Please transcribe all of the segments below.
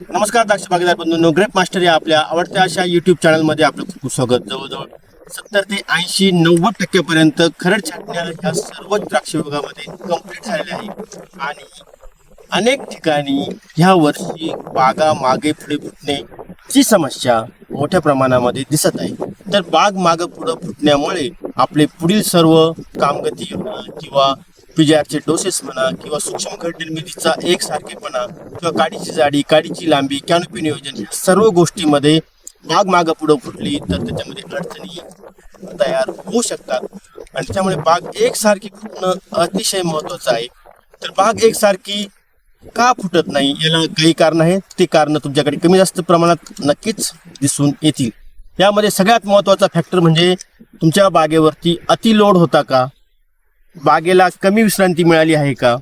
नमस्कार द्राक्ष भागीदार बंधूंनो. ग्रेप मास्टर या आपल्या आवडत्या अशा युट्यूब चॅनलमध्ये आपलं खूप खूप स्वागत. जवळजवळ सत्तर ते ऐंशी नव्वद टक्क्यापर्यंत खरड छाटण्या या सर्व द्राक्ष विभागामध्ये कंप्लीट झालेल्या आहे. आणि अनेक ठिकाणी ह्या वर्षी बागा मागे पुढे फुटणे ही समस्या मोठ्या प्रमाणामध्ये दिसत आहे. तर बाग मागे पुढे फुटण्यामुळे आपले पुढील सर्व कामगती किंवा पिजारचे डोसेस म्हणा किंवा सूक्ष्म घट निर्मितीचा एकसारखेपणा किंवा काडीची जाडी काडीची लांबी कॅनोपी नियोजन या सर्व गोष्टीमध्ये बाग मागं पुढं फुटली तर त्याच्यामध्ये अडचणी तयार होऊ शकतात. आणि त्याच्यामुळे बाग एकसारखी फुटणं अतिशय महत्त्वाचं आहे. तर बाग एकसारखी का फुटत नाही याला काही कारण आहेत. ते कारण तुमच्याकडे कमी जास्त प्रमाणात नक्कीच दिसून येतील. यामध्ये सगळ्यात महत्त्वाचा फॅक्टर म्हणजे तुमच्या बागेवरती अतिलोड होता का? बागेला कमी विश्रांती मिळाली आहे का?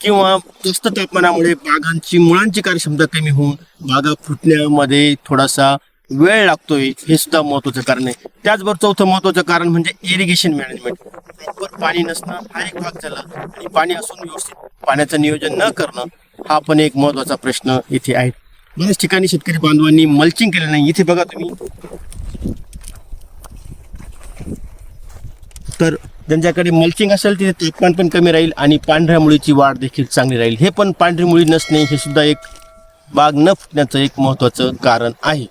किंवा जास्त तापमानामुळे बागांची मुळांची कार्यक्षमता कमी होऊन बागा फुटण्यामध्ये थोडासा वेळ लागतोय हे सुद्धा महत्वाचं कारण आहे. त्याचबरोबर चौथं महत्वाचं कारण म्हणजे इरिगेशन मॅनेजमेंट प्रॉपर पाणी नसणं हा एक भाग झाला आणि पाणी असून व्यवस्थित पाण्याचं नियोजन न करणं हा पण एक महत्त्वाचा प्रश्न इथे आहे. बऱ्याच ठिकाणी शेतकरी बांधवांनी मल्चिंग केलं नाही. इथे बघा तुम्ही. तर ज्यांच्याकडे मल्चिंग असेल तिथे तापमान पण कमी राहील आणि पांढऱ्या मुळीची वाढ देखील चांगली राहील. हे पण पांढरी मुळी नसणे हे सुद्धा एक बाग न फुटण्याचं एक महत्त्वाचं कारण आहे.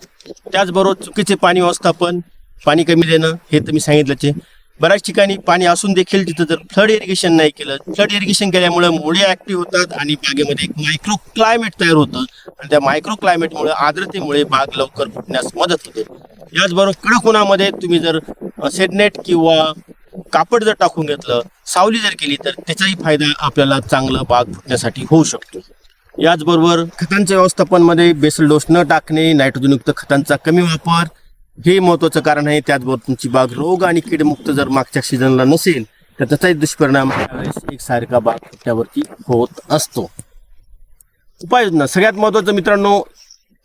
त्याचबरोबर चुकीचे पाणी व्यवस्थापन पाणी कमी देणं हे तर मी सांगितलंच आहे. बऱ्याच ठिकाणी पाणी असून देखील तिथं जर फ्लड इरिगेशन नाही केलं फ्लड इरिगेशन केल्यामुळे मुळे ऍक्टिव्ह होतात आणि बागेमध्ये एक मायक्रो क्लायमेट तयार होतं. आणि त्या मायक्रो क्लायमेटमुळे आर्द्रतेमुळे बाग लवकर फुटण्यास मदत होते. याचबरोबर कडक उन्हामध्ये तुम्ही जर सेडनेट किंवा कापड जर टाकून घेतलं सावली जर केली तर त्याचाही फायदा आपल्याला चांगला बाग फुटण्यासाठी होऊ शकतो. याचबरोबर खतांच्या व्यवस्थापनमध्ये बेसल डोस न टाकणे नायट्रोजनयुक्त खतांचा कमी वापर हे महत्वाचं कारण आहे. त्याचबरोबर तुमची बाग रोग आणि कीडमुक्त जर मागच्या सीझनला नसेल तर त्याचाही दुष्परिणाम एक एकसारखा बाग फुटण्यावरती होत असतो. उपाययोजना. सगळ्यात महत्वाचं मित्रांनो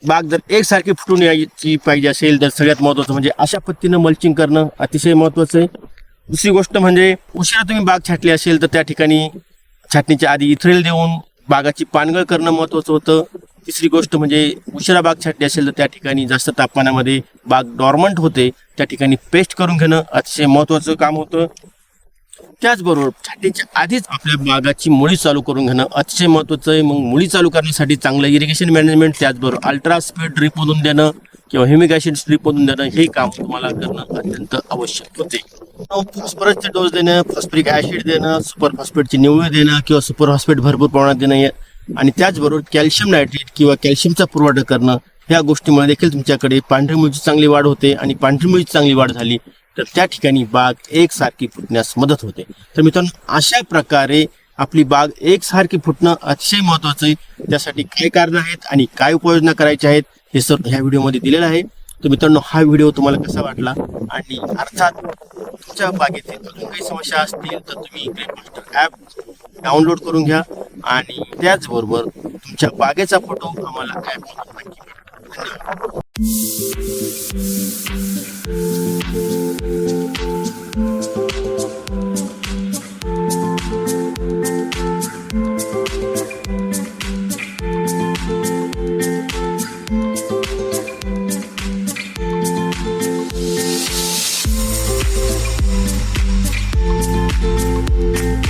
बाग जर एकसारखी फुटून यायची पाहिजे असेल तर सगळ्यात महत्वाचं म्हणजे अशा पद्धतीनं मल्चिंग करणं अतिशय महत्वाचं आहे. दुसरी गोष्ट म्हणजे उशिरा तुम्ही बाग छाटली असेल तर त्या ठिकाणी छाटणीच्या आधी इथरेल देऊन बागाची पानगळ करणं महत्वाचं होतं. तिसरी गोष्ट म्हणजे उशिरा बाग छाटली असेल तर त्या ठिकाणी जास्त तापमानामध्ये बाग डॉर्मंट होते. त्या ठिकाणी पेस्ट करून घेणं अतिशय महत्वाचं काम होतं. त्याचबरोबर छाटणीच्या आधीच आपल्या बागाची मुळी चालू करून घेणं अतिशय महत्त्वाचं आहे. मग मुळी चालू करण्यासाठी चांगलं इरिगेशन मॅनेजमेंट त्याचबरोबर अल्ट्रा स्पीड ड्रिप मधून देणं किंवा ह्युमिक ऍसिड ड्रीप मधून देणं हे काम तुम्हाला करणं अत्यंत आवश्यक होते. फॉस्फरसचे डोस देणं फॉस्फरिक ऍसिड देणं सुपर फॉस्फेटची निवळ देणं किंवा सुपर फॉस्फेट भरपूर प्रमाणात देणं आणि त्याचबरोबर कॅल्शियम नायट्रेट किंवा कॅल्शियमचा पुरवठा करणं ह्या गोष्टीमुळे देखील तुमच्याकडे पांढरी मुळीची चांगली वाढ होते आणि पांढरी मुळीची चांगली वाढ झाली तर त्या ठिकाणी बाग एकसारखी फुटण्यास मदत होते. तर मित्रांनो अशा प्रकारे आपली बाग एकसारखी फुटणं अतिशय महत्वाचं आहे. त्यासाठी काय कारण आहेत आणि काय उपाययोजना करायच्या आहेत हे सर ह्या व्हिडिओमध्ये दिलेलं आहे. तर मित्रांनो हा व्हिडिओ तुम्हाला कसा वाटला? आणि अर्थात तुमच्या बागेतील अजून काही समस्या असतील तर तुम्ही ग्रेपमास्टर ॲप डाउनलोड करून घ्या. आणि त्याचबरोबर तुमच्या बागेचा फोटो आम्हाला ॲप नक्की धन्यवाद.